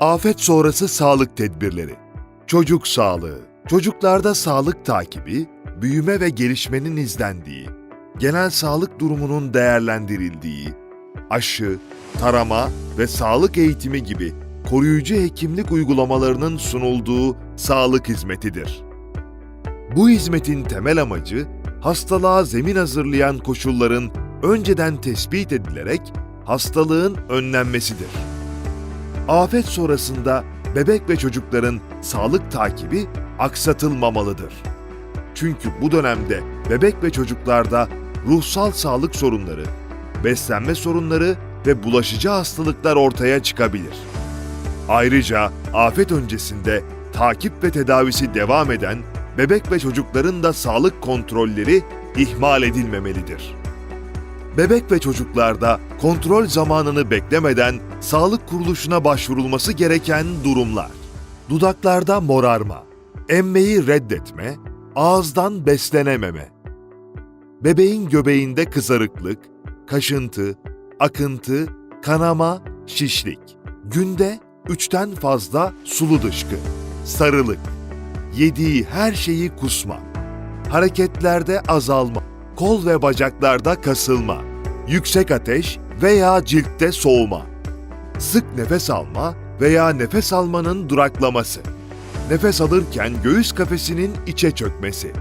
Afet sonrası sağlık tedbirleri. Çocuk sağlığı. Çocuklarda sağlık takibi, büyüme ve gelişmenin izlendiği, genel sağlık durumunun değerlendirildiği, aşı, tarama ve sağlık eğitimi gibi koruyucu hekimlik uygulamalarının sunulduğu sağlık hizmetidir. Bu hizmetin temel amacı hastalığa zemin hazırlayan koşulların önceden tespit edilerek hastalığın önlenmesidir. Afet sonrasında bebek ve çocukların sağlık takibi aksatılmamalıdır. Çünkü bu dönemde bebek ve çocuklarda ruhsal sağlık sorunları, beslenme sorunları ve bulaşıcı hastalıklar ortaya çıkabilir. Ayrıca afet öncesinde takip ve tedavisi devam eden bebek ve çocukların da sağlık kontrolleri ihmal edilmemelidir. Bebek ve çocuklarda kontrol zamanını beklemeden sağlık kuruluşuna başvurulması gereken durumlar. Dudaklarda morarma, emmeyi reddetme, ağızdan beslenememe. Bebeğin göbeğinde kızarıklık, kaşıntı, akıntı, kanama, şişlik. Günde üçten fazla sulu dışkı, sarılık, yediği her şeyi kusma, hareketlerde azalma, kol ve bacaklarda kasılma, yüksek ateş veya ciltte soğuma, sık nefes alma veya nefes almanın duraklaması, nefes alırken göğüs kafesinin içe çökmesi,